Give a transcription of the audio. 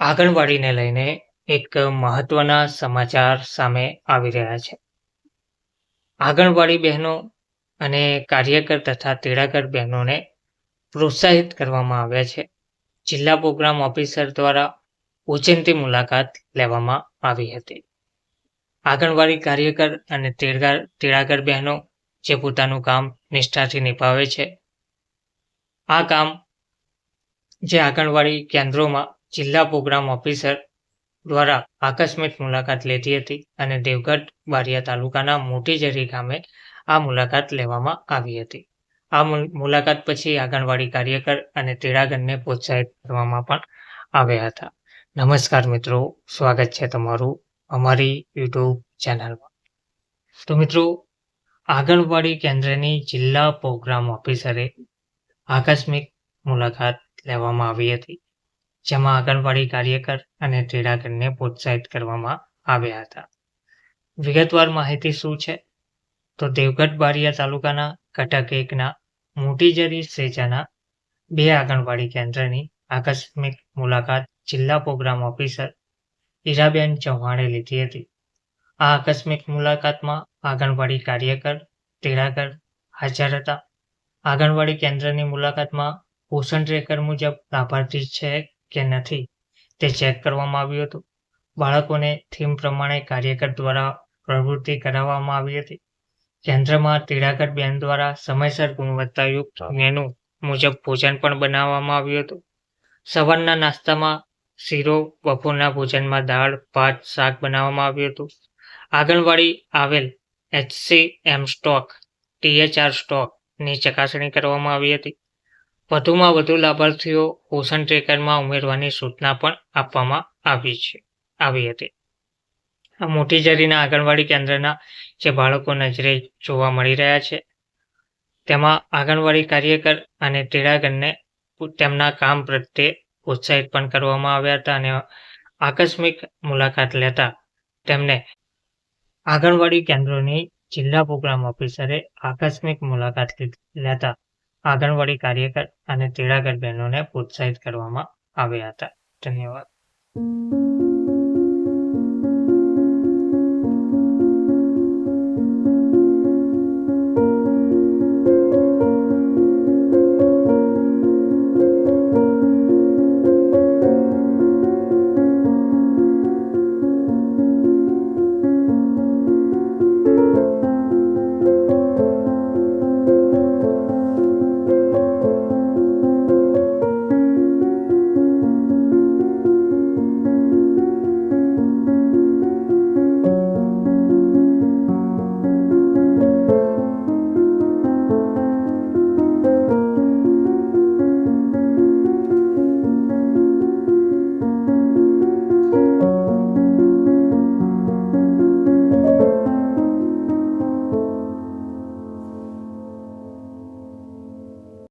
આંગણવાડીને લઈને એક મહત્વના સમાચાર સામે આવી રહ્યા છે. આંગણવાડી બહેનો અને કાર્યકર તથા તેડાગર બહેનોને પ્રોત્સાહિત કરવામાં આવ્યા છે. જિલ્લા પ્રોગ્રામ ઓફિસર દ્વારા ઉચિંતી મુલાકાત લેવામાં આવી હતી. આંગણવાડી કાર્યકર અને તેડગાર તેડાગર બહેનો જે પોતાનું કામ નિષ્ઠાથી નિભાવે છે. આ કામ જે આંગણવાડી કેન્દ્રોમાં જિલ્લા પ્રોગ્રામ ઓફિસર દ્વારા આકસ્મિક મુલાકાત લેતી હતી અને દેવગઢ બારિયા તાલુકાના મોટી ઝરી ગામે આ મુલાકાત લેવામાં આવી હતી. આ મુલ- મુલાકાત પછી આંગણવાડી કાર્યકર અને તેડાગરને પ્રોત્સાહિત કરવામાં પણ આવ્યા હતા. નમસ્કાર મિત્રો, સ્વાગત છે તમારું અમારી યુટ્યુબ ચેનલમાં. તો મિત્રો, આંગણવાડી કેન્દ્રની જિલ્લા પ્રોગ્રામ ઓફિસરે આકસ્મિક મુલાકાત લેવામાં આવી હતી. જેમાં આંગણવાડી કાર્યકર અને તેડાગરને પ્રોત્સાહિત કરવામાં આવ્યા હતા. વિગતવાર માહિતી શું છે? તો દેવગઢ બારિયા તાલુકાના કટક એકના મોટીજરી સેજાના બે આંગણવાડી કેન્દ્રની આકસ્મિક મુલાકાત જિલ્લા પ્રોગ્રામ ઓફિસર ઈરાબેન ચૌહાણે લીધી હતી. આ આકસ્મિક મુલાકાતમાં આંગણવાડી કાર્યકર તેડાગર હાજર હતા. આંગણવાડી કેન્દ્રની મુલાકાતમાં પોષણ ટ્રેકર મુજબ લાભાર્થી છે કે નથી તે ચેક કરવામાં આવ્યું હતું. બાળકોને થીમ પ્રમાણે કાર્યકર દ્વારા પ્રવૃત્તિ કરાવવામાં આવી હતી. કેન્દ્રમાં તેડાગર બેન દ્વારા સમયસર ગુણવત્તાયુક્ત મેનુ મુજબ ભોજન પણ બનાવવામાં આવ્યું હતું. સવારના નાસ્તામાં શીરો બપોરના ભોજનમાં દાળ ભાત શાક બનાવવામાં આવ્યું હતું. આંગણવાડી આવેલ એચસી એમ સ્ટોક ટીએચઆર સ્ટોકની ચકાસણી કરવામાં આવી હતી. વધુમાં વધુ લાભાર્થીઓ પોષણ ટ્રેકરમાં ઉમેરવાની સૂચના પણ આપવામાં આવી છે, આવી હતી. આ મોટી ઝરીના આંગણવાડી કેન્દ્રના જે બાળકો નજરે જોવા મળી રહ્યા છે, તેમાં આંગણવાડી કાર્યકર અને તેડાગરને તેમના કામ પ્રત્યે ઉત્સાહિત પણ કરવામાં આવ્યા હતા અને આકસ્મિક મુલાકાત લેતા તેમને આંગણવાડી કેન્દ્રોની જિલ્લા પ્રોગ્રામ ઓફિસરે આકસ્મિક મુલાકાત લેતા આંગણવાડી કાર્યકર અને તેડાગર બહેનોને પ્રોત્સાહિત કરવામાં આવ્યા હતા. ધન્યવાદ.